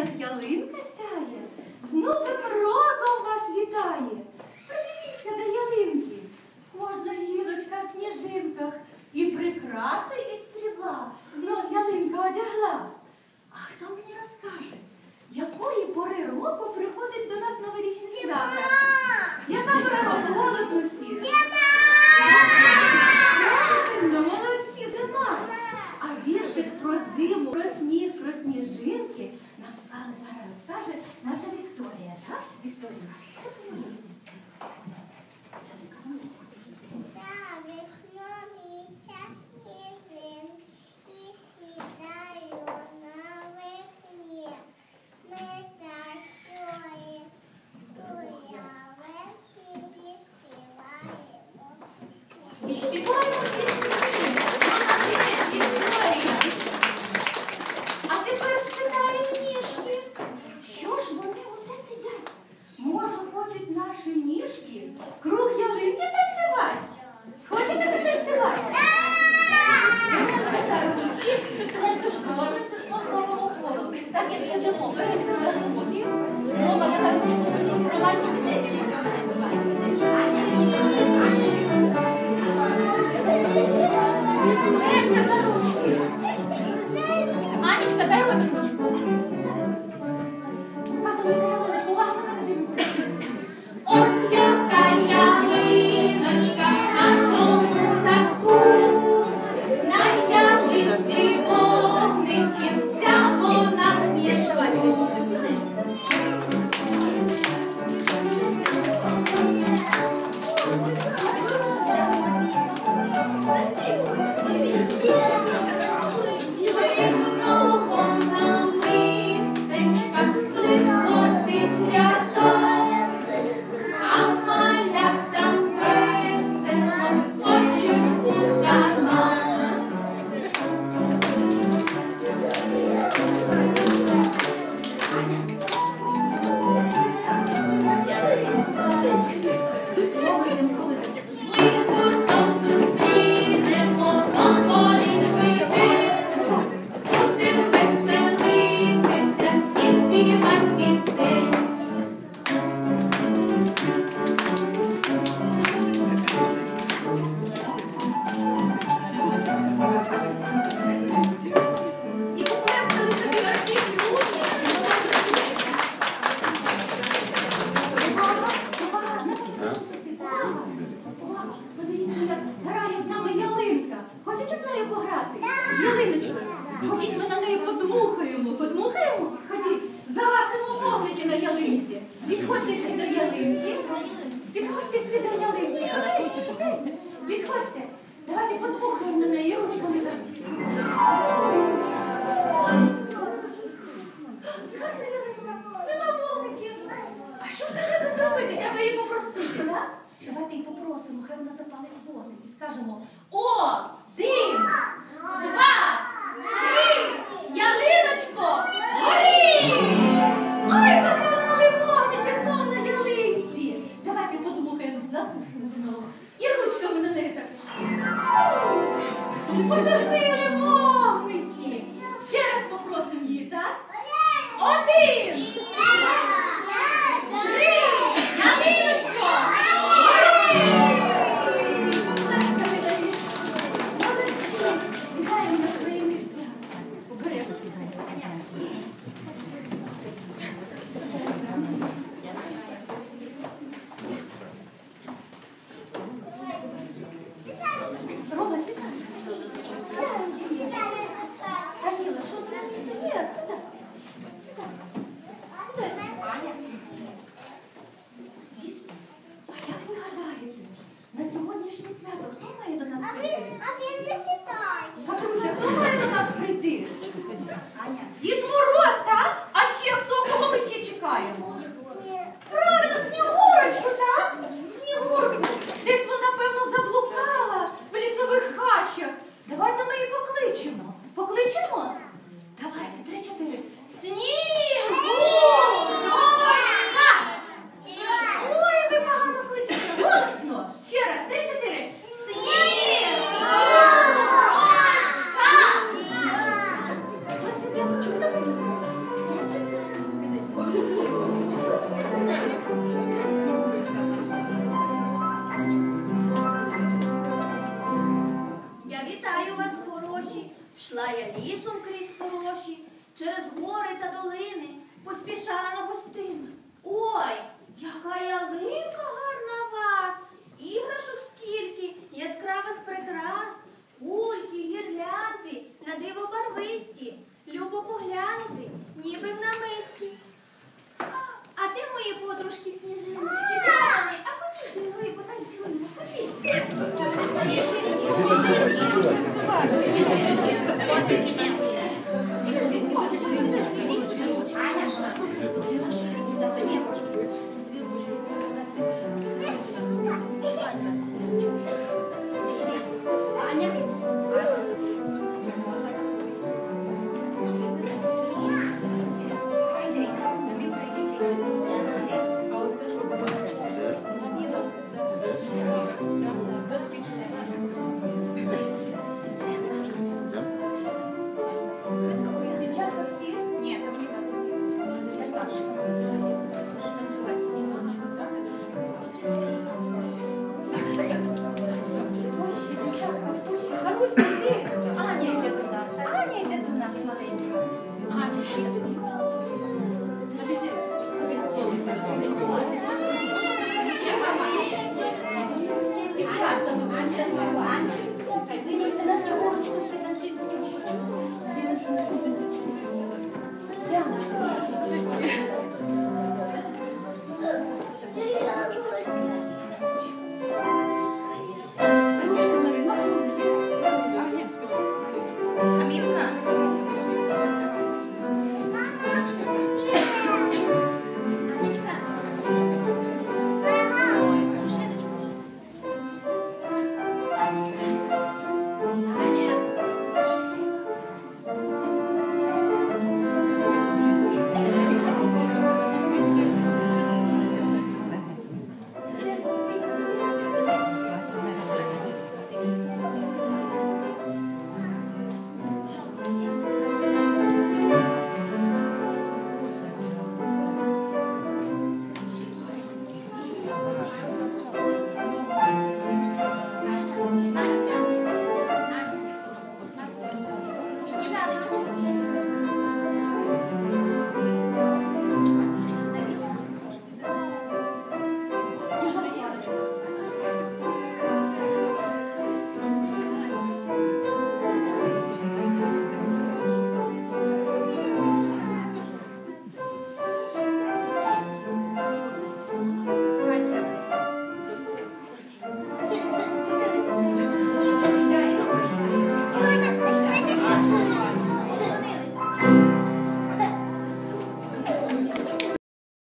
як ялинка сяє, з новим Так як я дому, беремося за ручки, мова на гарючку, романчик сидіть. Беремося за ручки. Анічка, дай вибір. Підходьте всі до ялинки. Підходьте всі до ялинки. Підходьте. Давайте подпухнемо на неї ручку А що ж треба зробити? Треба її попросити, так? Давайте її попросимо, хай вона запалить вогник і скажемо. Потушили вогники. Ще раз попросимо її, так? Один. через гори та долини поспішала на гостину. Ой, яка ялинка гарна вас! Іграшок скільки, яскравих прикрас, кульки, гірлянди, на диво барвисті, любо поглянути, ніби в намисті. А ти мої подружки сніжиночки? Вони, а ходіть зі мною потанцюємо, ходіть.